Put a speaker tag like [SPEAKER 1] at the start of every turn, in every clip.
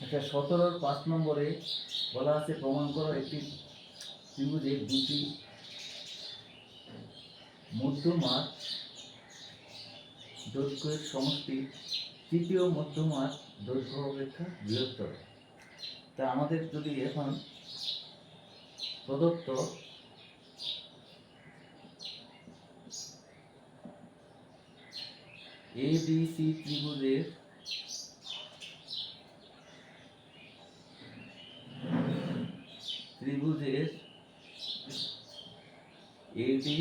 [SPEAKER 1] আচ্ছা সতেরোর পাঁচ নম্বরে বলা আছে, প্রমাণ করো একটি ত্রিভুজের দুটি মধ্যমার দৈর্ঘ্যের সমষ্টি। তৃতীয় মধ্যমার দৈর্ঘ্য অপেক্ষা বৃহত্তর। তা আমাদের যদি এখন প্রদত্ত এ, বি, সি ত্রিভুজের ত্রিভুজের এডি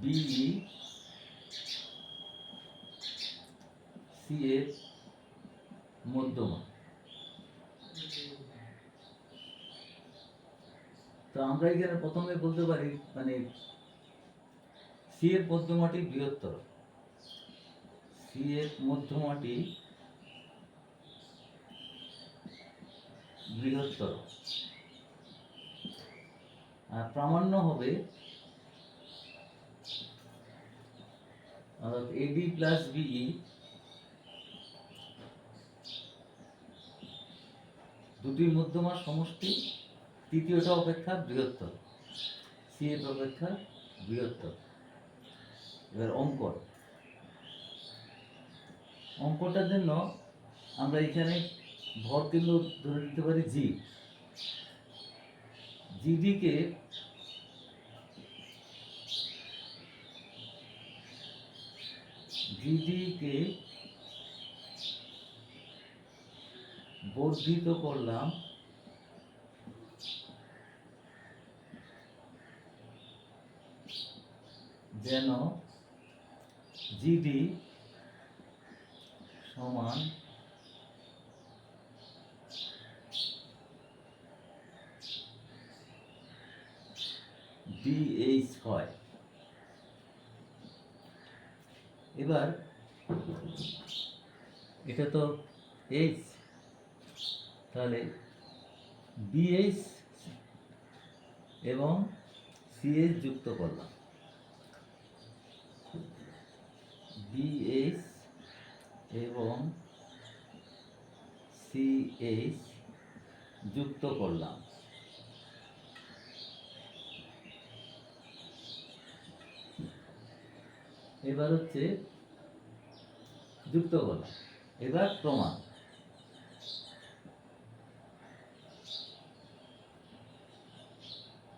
[SPEAKER 1] বিই সি এর মধ্যমা। তো আমরা এখানে প্রথমে বলতে পারি মানে সি এর মধ্যমাটি বৃহত্তর। সি এর মধ্যমাটি বৃহত্তর। আর প্রামাণ্য হবে এডি প্লাস বিই দুটি মধ্যমার সমষ্টি তৃতীয়টা অপেক্ষা বৃহত্তর। সি এর অপেক্ষা বৃহত্তর। এবার অঙ্কন। অঙ্কটার জন্য আমরা এখানে ভর কেন্দ্র ধরে নিতে পারি জি। জিডিকে জিডিকে বর্ধিত করলাম যেন জিডি সমান ডিএইচ হয়। এবার এটা তো এইচ, তাহলে বিএইচ এবং সিএইচ যুক্ত করলাম। বিএইচ এবং সিএইচ যুক্ত করলাম। এবার হচ্ছে যুক্ত করলাম। এবার প্রমাণ।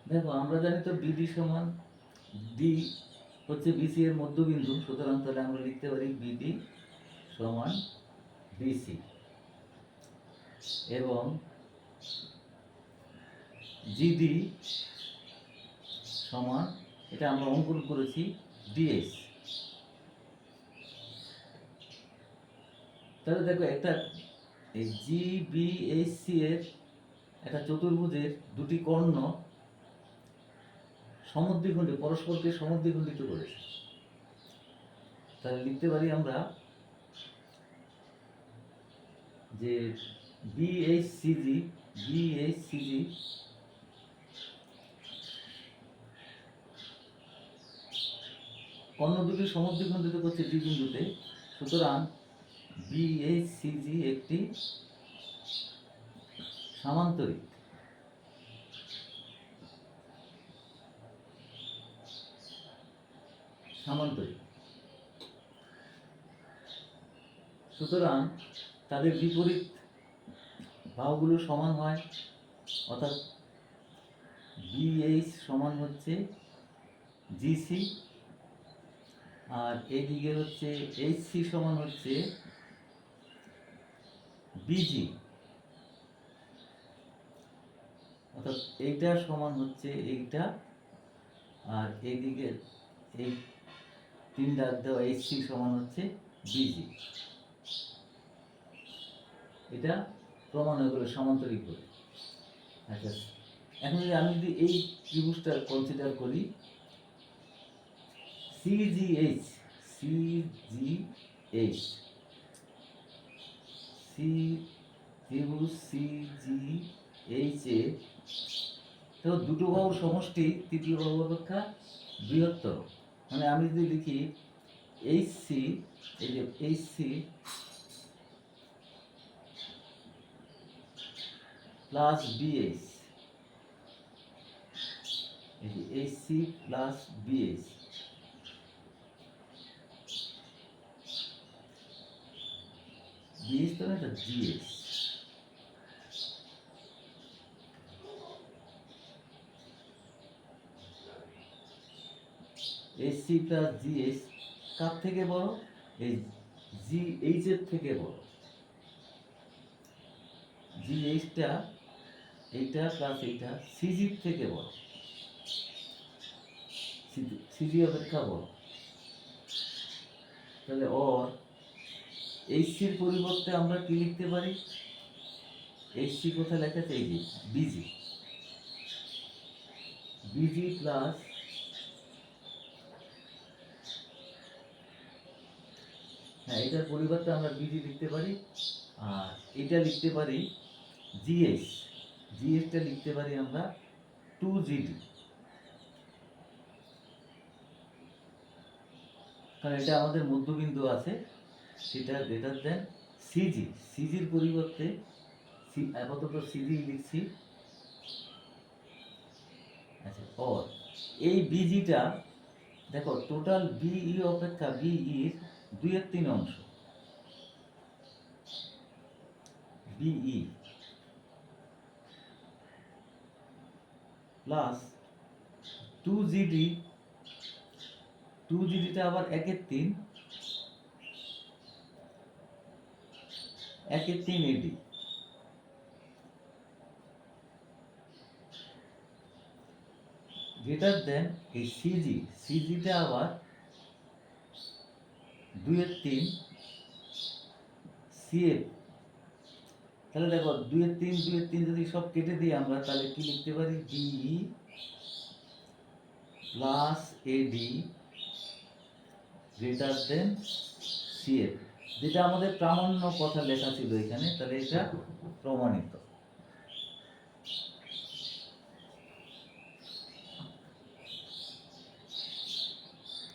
[SPEAKER 1] দেখো, আমরা জানি তো বিডি সমান ডি হচ্ছে বিসি এর মধ্যবিন্দু, সুতরাং তাহলে আমরা লিখতে পারি বিডি সমান বিসি এবং জিডি সমান, এটা আমরা অঙ্কন করেছি ডিএস তাহলে দেখো একটা, এই জি বি এইচ সি এর একটা চতুর্ভুজের দুটি কর্ণ সমদ্বিখণ্ডিত পরস্পরকে সমদ্বিখণ্ডিত করেছে। তাহলে লিখতে পারি আমরা যে বিএইচসিজি বিএইচসিজি কর্ণ দুটি সমদ্বিখণ্ডিত করছে ডি বিন্দুতে। সুতরাং বিএইচসিজি একটি সামান্তরিক। সামান্তরিক। সুতরাং তাদের বিপরীত বাহুগুলো সমান হয়, অর্থাৎ বিএইচ সমান হচ্ছে জিসি আর এদিকে হচ্ছে এইচসি সমান হচ্ছে বিজি অর্থাৎ এইটা সমান হচ্ছে এইটা আর এইদিকে এই তিন দাগ দেওয়া এইচসি সমান হচ্ছে বিজি এটা প্রমাণ হয়ে গেলো সমান্তরিক করে। আচ্ছা এখন যদি আমি যদি এই ত্রিভুজটা কনসিডার করি সিজিএইচ সিজিএইচ সি ত্রিভুজ সিজিএইচ এ তো দুটো বাহুর সমষ্টি তৃতীয় বাহু অপেক্ষা বৃহত্তর। মানে আমি যদি লিখি এইচ সি এই যে এইচ সি প্লাস বিএস এই যে H C plus BS BS তো না এটা GS H C plus GS কার থেকে বড়? এই জি এইচ এর থেকে বড়। জি এইচটা এইটা প্লাস এইটা সিজির থেকে বড়। সিজি অপেক্ষা বড়। তাহলে ওর এইচসির পরিবর্তে আমরা কি লিখতে পারি? এইচসি কোথায় লেখা আছে? এই বিজি বিজি প্লাস হ্যাঁ এটার পরিবর্তে আমরা বিজি লিখতে পারি, আর এটা লিখতে পারি জিএস জিএসটা লিখতে পারি আমরা টু জিডি কারণ এটা আমাদের মধ্যবিন্দু আছে, সেটা গ্রেটার দেন সিজি সিজির পরিবর্তে সি- আপাতত সিজি লিখছি। আচ্ছা ওর এই বিজিটা দেখো টোটাল বিই অপেক্ষা বিইর দুইয়ের তিন অংশ। BE plus two GD two জিডিটা আবার একের তিন একের তিন এডি গ্রেটার দেন এই সিজি সিজিটা আবার দুইয়ের তিন, সিএফ। তাহলে দেখো, দুইয়ের তিন দুইয়ের তিন যদি সব কেটে দিই আমরা, তাহলে কি লিখতে পারি? DE plus AD greater than CF. যেটা আমাদের প্রামাণ্য কথা লেখা ছিল এখানে, তাহলে এটা প্রমাণিত।